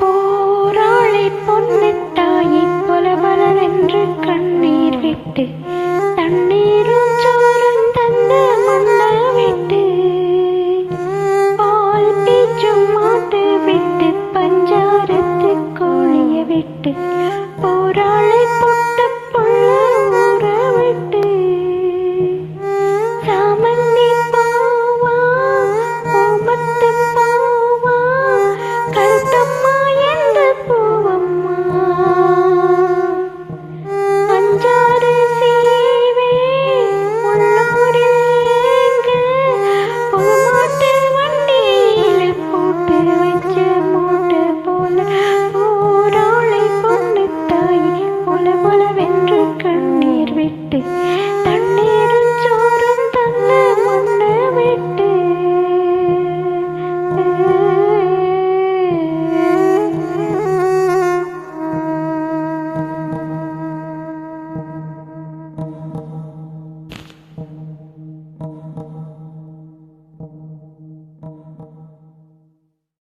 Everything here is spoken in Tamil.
போராளி பொன்னிட்டாயை பல பலவென்று கண்ணீர் விட்டு விட்டு